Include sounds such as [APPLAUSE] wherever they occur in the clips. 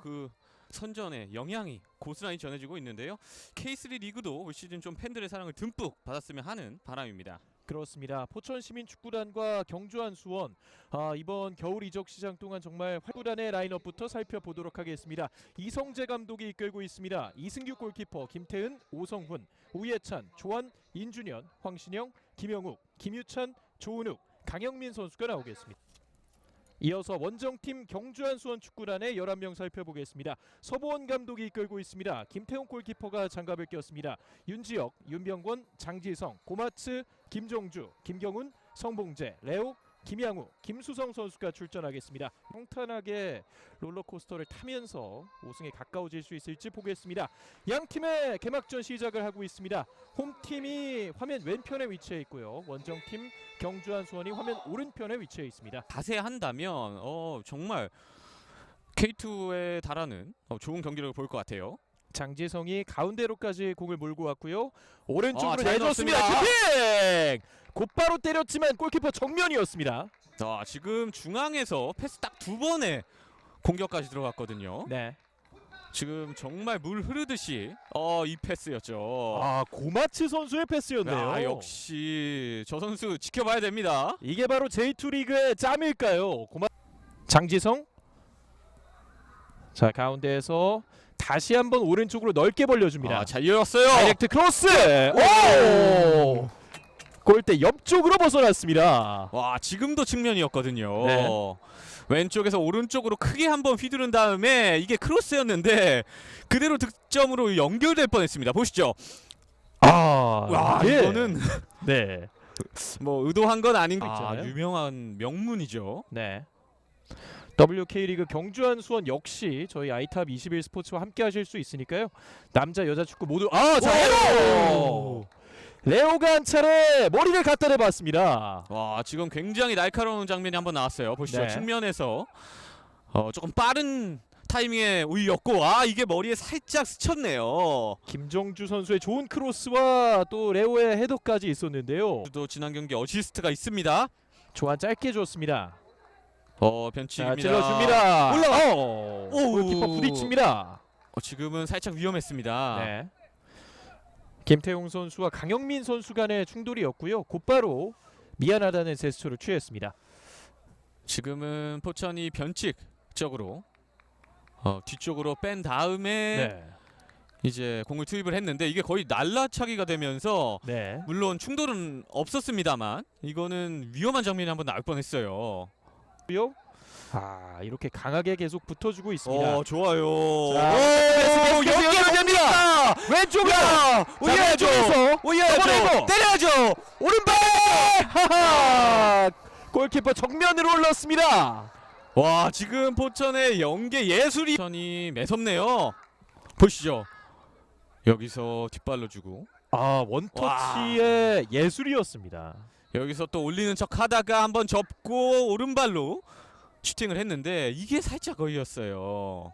그 선전의 영향이 고스란히 전해지고 있는데요. K3 리그도 올 시즌 좀 팬들의 사랑을 듬뿍 받았으면 하는 바람입니다. 그렇습니다. 포천 시민 축구단과 경주한 수원 아, 이번 겨울 이적 시장 동안 정말 활구단의 라인업부터 살펴보도록 하겠습니다. 이성재 감독이 이끌고 있습니다. 이승규 골키퍼, 김태은, 오성훈, 우예찬, 조한, 인준현, 황신영, 김영욱, 김유찬, 조은욱, 강영민 선수가 나오겠습니다. 이어서 원정팀 경주한 수원 축구단의 11명 살펴보겠습니다. 서보원 감독이 이끌고 있습니다. 김태훈 골키퍼가 장갑을 꼈습니다. 윤지혁, 윤병권, 장지성, 고마츠, 김종주, 김경훈, 성봉재, 레오, 김양우, 김수성 선수가 출전하겠습니다. 평탄하게 롤러코스터를 타면서 우승에 가까워질 수 있을지 보겠습니다. 양 팀의 개막전 시작을 하고 있습니다. 홈팀이 화면 왼편에 위치해 있고요. 원정팀 경주한 수원이 화면 오른편에 위치해 있습니다. 자세한다면 어 정말 K2에 달하는 어, 좋은 경기를 볼 것 같아요. 장지성이 가운데로까지 공을 몰고 왔고요. 오른쪽으로 아, 잘 내줬습니다. 넣었습니다. 슈팅! 곧바로 때렸지만 골키퍼 정면이었습니다. 자 지금 중앙에서 패스 딱 두 번에 공격까지 들어갔거든요. 네. 지금 정말 물 흐르듯이 어 이 패스였죠. 아 고마츠 선수의 패스였네요. 아, 역시 저 선수 지켜봐야 됩니다. 이게 바로 J2 리그의 짬일까요? 고마 장지성 자 가운데에서 다시 한번 오른쪽으로 넓게 벌려줍니다. 아, 잘 열었어요. 다이렉트 크로스. 오! 골대 옆쪽으로 벗어났습니다. 와 지금도 측면이었거든요. 네. 왼쪽에서 오른쪽으로 크게 한번 휘두른 다음에 이게 크로스였는데 그대로 득점으로 연결될 뻔했습니다. 보시죠. 아, 와 이게- 이거는 [LAUGHS] 네, 뭐 의도한 건 아닌 아, 있잖아요. 유명한 명문이죠. 네. WK 리그 경주한 수원 역시 저희 아이탑 21 스포츠와 함께 하실 수 있으니까요. 남자 여자 축구 모두 아, 자, 레오! 레오가 한 차례 머리를 갖다 대봤습니다. 와 지금 굉장히 날카로운 장면이 한번 나왔어요. 보시죠. 네. 측면에서 어, 조금 빠른 타이밍에 올렸고 아 이게 머리에 살짝 스쳤네요. 김정주 선수의 좋은 크로스와 또 레오의 헤더까지 있었는데요. 또 지난 경기 어시스트가 있습니다. 조한 짧게 줬습니다. 어 자, 변칙입니다. 찔러줍니다. 올라가. 어, 오. 골키퍼 부딪힙니다. 어, 지금은 살짝 위험했습니다. 네. 김태용 선수와 강영민 선수 간의 충돌이었고요. 곧바로 미안하다는 제스처를 취했습니다. 지금은 포천이 변칙적으로 어, 뒤쪽으로 뺀 다음에 네. 이제 공을 투입을 했는데 이게 거의 날라차기가 되면서 네. 물론 충돌은 없었습니다만 이거는 위험한 장면이 한번 나올 뻔했어요. 요. 아, 이렇게 강하게 계속 붙어주고 있습니다. 어 좋아요. 자, 오, 계속 연결됩니다. 왼쪽으로. 자, 올려야죠. 올려야죠. 때려야죠. 오른발. 하하. 골키퍼 정면으로 올랐습니다. 와 지금 포천의 연계 예술이 포천이 매섭네요. 보시죠. 여기서 뒷발로 주고 아, 원터치의 예술이었습니다. 여기서 또 올리는 척 하다가 한번 접고 오른발로 슈팅을 했는데 이게 살짝 걸렸어요.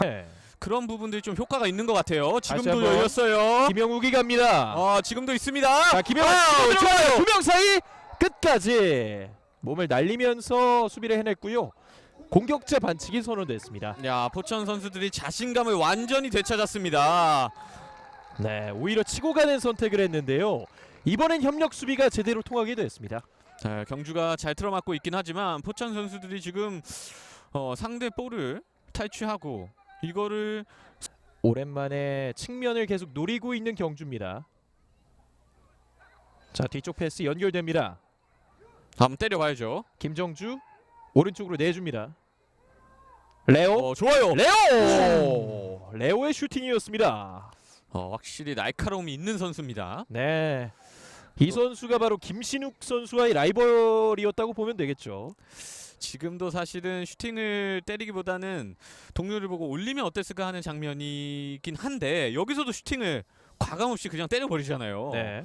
네. 그런 부분들이 좀 효과가 있는 것 같아요. 지금도 한번. 열렸어요. 김영욱이 갑니다. 아 지금도 있습니다. 자, 김영욱 아. 좋아요. 두명 사이 끝까지 몸을 날리면서 수비를 해냈고요. 공격자 반칙이 선언됐습니다. 야 포천 선수들이 자신감을 완전히 되찾았습니다. 네, 오히려 치고 가는 선택을 했는데요. 이번엔 협력 수비가 제대로 통하게 됐습니다. 자, 경주가 잘 틀어막고 있긴 하지만 포천 선수들이 지금 어, 상대 볼을 탈취하고 이거를 오랜만에 측면을 계속 노리고 있는 경주입니다. 자, 뒤쪽 패스 연결됩니다. 한번 때려봐야죠. 김정주 오른쪽으로 내줍니다. 레오 어, 좋아요. 레오 레오의 슈팅이었습니다. 어, 확실히 날카로움이 있는 선수입니다. 네. 이 선수가 바로 김신욱 선수와의 라이벌이었다고 보면 되겠죠. 지금도 사실은 슈팅을 때리기보다는 동료를 보고 올리면 어땠을까 하는 장면이긴 한데 여기서도 슈팅을 과감없이 그냥 때려버리잖아요. 네.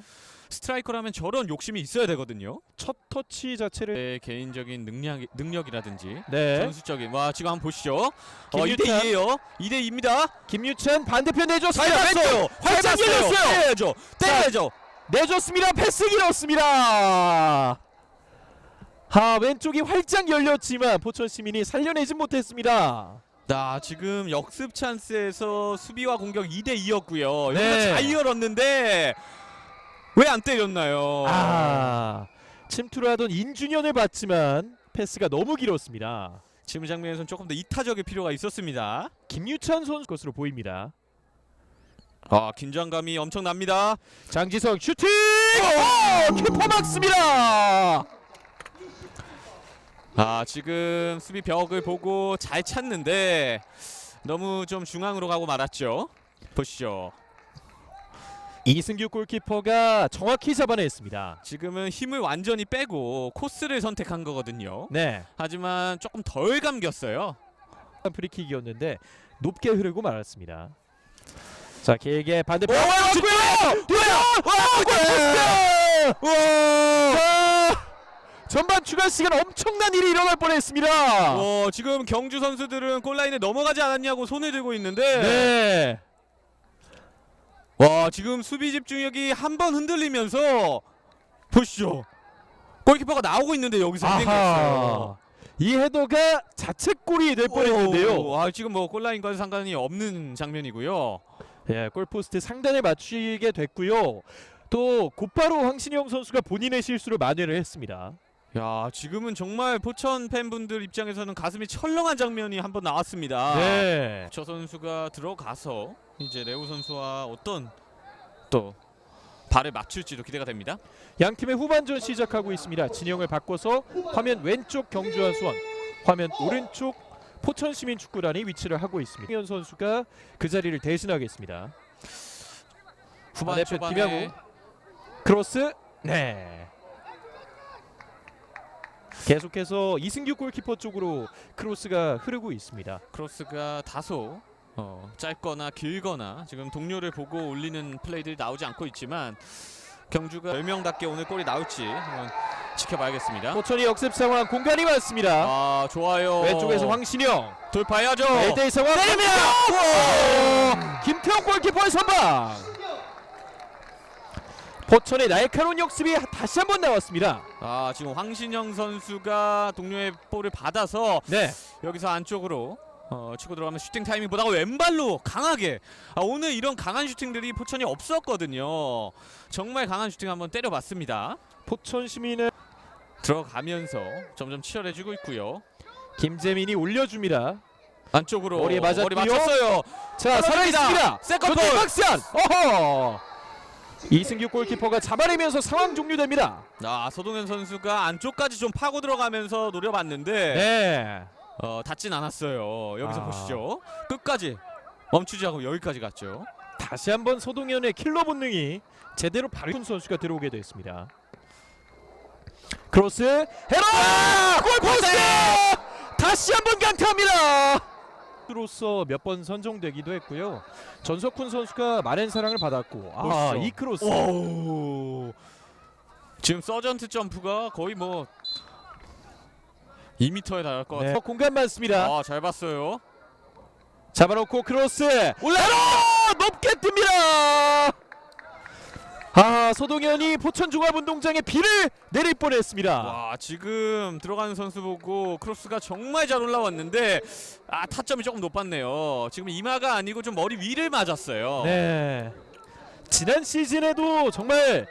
스트라이커라면 저런 욕심이 있어야 되거든요. 첫 터치 자체를 내 개인적인 능력 능력이라든지 네. 전수적인 와 지금 한번 보시죠. 어, 김유찬. 2대 2예요. 2대 2입니다. 김유찬 반대편 내줬습니다. 봤어요. 왼쪽 활짝 봤어요. 열렸어요. 때려야죠. 때려야죠. 내줬습니다. 패스 길었습니다. 하 왼쪽이 활짝 열렸지만 포천 시민이 살려내진 못했습니다. 나 지금 역습 찬스에서 수비와 공격 2대 2였고요. 네. 여기서 잘 열었는데 왜 안 때렸나요? 아 침투를 하던 인준현을 봤지만 패스가 너무 길었습니다. 지금 장면에서는 조금 더 이타적일 필요가 있었습니다. 김유찬 선수 것으로 보입니다. 아 긴장감이 엄청납니다. 장지성 슈팅! 오! 키퍼 막습니다. 아 지금 수비 벽을 보고 잘 찼는데 너무 좀 중앙으로 가고 말았죠. 보시죠. 이승규 골키퍼가 정확히 잡아냈습니다. 지금은 힘을 완전히 빼고 코스를 선택한 거거든요. 네, 하지만 조금 덜 감겼어요. 프리킥이었는데 높게 흐르고 말았습니다. 자, 길게 반대편. 오, 왔고요. 골! 자, 전반 추가 시간 엄청난 일이 일어날 뻔했습니다. 어, 지금 경주 선수들은 골라인에 넘어가지 않았냐고 손을 들고 있는데 네. 와 지금 수비 집중력이 한 번 흔들리면서 보시죠. 골키퍼가 나오고 있는데 여기서 아하. 이 헤더가 자책골이 될 뻔했는데요. 오, 아 지금 뭐 골라인과는 상관이 없는 장면이고요. 예, 골포스트 상단에 맞추게 됐고요. 또 곧바로 황신영 선수가 본인의 실수를 만회를 했습니다. 야 지금은 정말 포천 팬분들 입장에서는 가슴이 철렁한 장면이 한번 나왔습니다. 네. 저 선수가 들어가서 이제 레오 선수와 어떤 또 발을 맞출지도 기대가 됩니다. 양 팀의 후반전 시작하고 있습니다. 진영을 바꿔서 화면 왼쪽 경주한 수원, 화면 오른쪽 포천 시민 축구단이 위치를 하고 있습니다. 김현 선수가 그 자리를 대신하겠습니다. 후반 반대편 초반에 김양우. 크로스. 네. 계속해서 이승규 골키퍼 쪽으로 크로스가 흐르고 있습니다. 크로스가 다소 어, 짧거나 길거나 지금 동료를 보고 올리는 플레이들이 나오지 않고 있지만 경주가 열명답게 오늘 골이 나올지 한번 지켜봐야겠습니다. 포천이 역습 상황 공간이 많습니다. 아 좋아요. 왼쪽에서 황신영 돌파해야죠. 1대1 상황 때립니다. 오! 김태형 골키퍼의 선방 포천의 날카로운 역습이 다시 한 번 나왔습니다 아 지금 황신영 선수가 동료의 볼을 받아서 네 여기서 안쪽으로 어, 치고 들어가면 슈팅 타이밍 보다가 왼발로 강하게 아, 오늘 이런 강한 슈팅들이 포천이 없었거든요. 정말 강한 슈팅 한번 때려봤습니다. 포천 시민의 들어가면서 점점 치열해지고 있고요. 김재민이 올려줍니다 안쪽으로 머리에 맞았고요. 머리 맞췄어요. 자 살아있습니다 세컨볼. 박스안 어허 이승규 골키퍼가 잡아내면서 상황 종료됩니다 아 서동현 선수가 안쪽까지 좀 파고 들어가면서 노려봤는데 네 어, 닿진 않았어요. 여기서 아. 보시죠. 끝까지 멈추지 않고 여기까지 갔죠. 다시 한번 서동현의 킬러 본능이 제대로 발휘 선수가 들어오게 됐습니다. 크로스 헤더 골포스트 다시 한번 강타합니다. 로서 몇 번 선정되기도 했고요. 전석훈 선수가 많은 사랑을 받았고 아 보시죠. 이 크로스 오. 지금 서전트 점프가 거의 뭐 2m에 달할 것 같아요. 네. 공간 많습니다. 아, 잘 봤어요. 잡아놓고 크로스 올라로 높게 뜹니다. 아 서동현이 포천종합운동장에 비를 내릴 뻔했습니다. 와, 지금 들어가는 선수 보고 크로스가 정말 잘 올라왔는데 아, 타점이 조금 높았네요. 지금 이마가 아니고 좀 머리 위를 맞았어요. 네. 지난 시즌에도 정말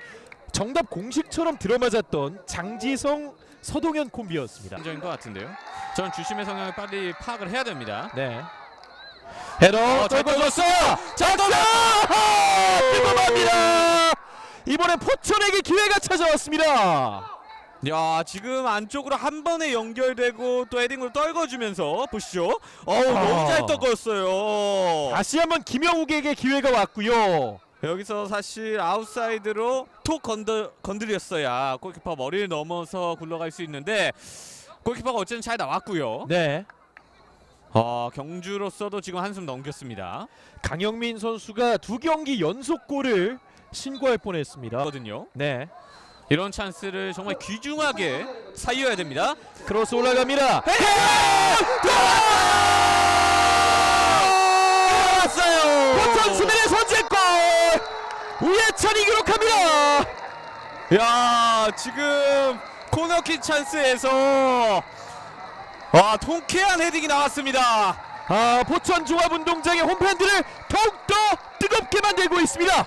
정답 공식처럼 들어맞았던 장지성 서동현 콤비였습니다. 인정인 것 같은데요. 전 주심의 성향을 빨리 파악을 해야 됩니다. 네. 헤더 어, 잘 떨궈줬어요. 자, 떠나! 니다 이번에 포천에게 기회가 찾아왔습니다. 야 지금 안쪽으로 한 번에 연결되고 또 헤딩으로 떨궈주면서 보시죠. 어우 아. 너무 잘 떨궜어요. 다시 한번 김영욱에게 기회가 왔고요. 여기서 사실 아웃사이드로 톡 건드, 건드렸어야 골키퍼 머리를 넘어서 굴러갈 수 있는데 골키퍼가 어쨌든 잘 나왔고요. 네. 아 경주로서도 지금 한숨 넘겼습니다. 강영민 선수가 두 경기 연속 골을 신고할 뻔했습니다. 거든요. 네. 이런 찬스를 정말 귀중하게 살려야 됩니다. 크로스 올라갑니다. 왔어요. 포천 수민의 선제골 우예찬이 기록합니다. 야 지금 코너킥 찬스에서 와 통쾌한 헤딩이 나왔습니다. 아, 포천 종합운동장의 홈팬들을 더욱더 뜨겁게 만들고 있습니다.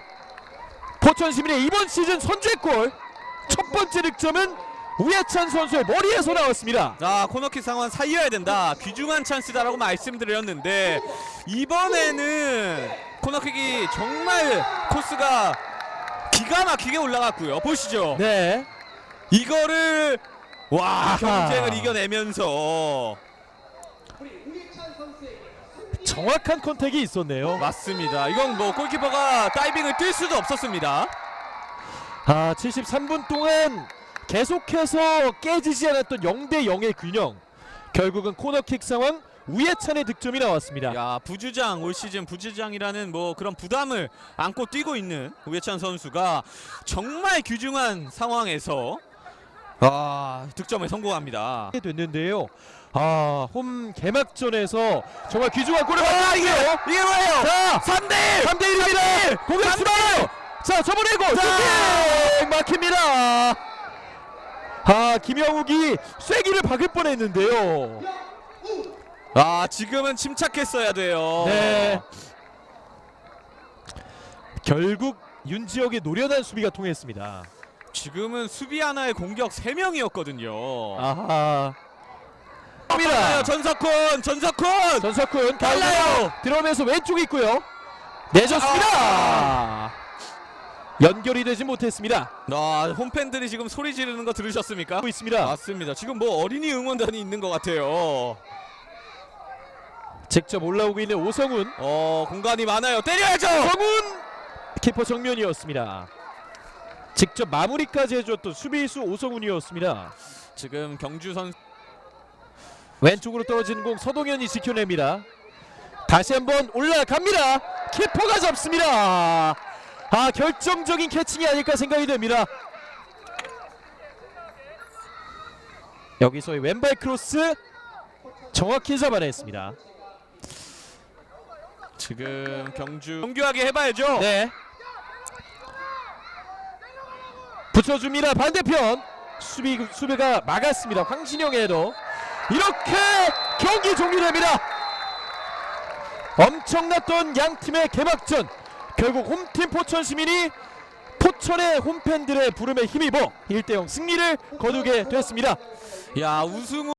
포천 시민의 이번 시즌 선제골 첫 번째 득점은 우예찬 선수의 머리에서 나왔습니다. 자 코너킥 상황 살려야 된다 귀중한 찬스다라고 말씀드렸는데 이번에는 코너킥이 정말 코스가 기가 막히게 올라갔고요 보시죠 네. 이거를 와 아하. 경쟁을 이겨내면서 정확한 컨택이 있었네요. 맞습니다 이건 뭐 골키퍼가 다이빙을 뛸 수도 없었습니다 아, 73분 동안 계속해서 깨지지 않았던 0대 0의 균형. 결국은 코너킥 상황 우예찬의 득점이 나왔습니다. 야 부주장 올 시즌 부주장이라는 뭐 그런 부담을 안고 뛰고 있는 우예찬 선수가 정말 귀중한 상황에서 아 득점에 성공합니다. 됐는데요. 아, 홈 개막전에서 정말 귀중한 골을 만들었네요. 이게 뭐예요? 자, 3대 3대 1입니다. 공격 수비. 자, 저번에고 슈팅 막힙니다. 아, 김영욱이 쐐기를 박을 뻔했는데요. 아 지금은 침착했어야 돼요. 네. 결국 윤지혁의 노련한 수비가 통했습니다. 지금은 수비 하나에 공격 3명이었거든요. 아하. 빨라요 전석훈 전석훈 전석훈 빨라요. 들어오면서 왼쪽 있고요. 내줬습니다. 아. 연결이 되지 못했습니다. 아, 홈팬들이 지금 소리 지르는 거 들으셨습니까? 하고 있습니다. 맞습니다. 지금 뭐 어린이 응원단이 있는 것 같아요. 직접 올라오고 있는 오성훈. 어 공간이 많아요. 때려야죠. 오성훈 키퍼 정면이었습니다. 직접 마무리까지 해줬던 수비수 오성훈이었습니다. 지금 경주 선 왼쪽으로 떨어지는 공 서동현이 지켜냅니다. 다시 한번 올라갑니다. 키퍼가 잡습니다. 아 결정적인 캐칭이 아닐까 생각이 됩니다. 여기서의 왼발 크로스 정확히 잡아냈습니다. 지금 경주 정교하게 해봐야죠. 네. 붙여줍니다. 반대편 수비 수비가 막았습니다. 황신영의 헤더. 이렇게 경기 종료됩니다. 엄청났던 양 팀의 개막전. 결국 홈팀 포천 시민이 포천의 홈팬들의 부름에 힘입어 1대0 승리를 거두게 됐습니다. 야 우승 후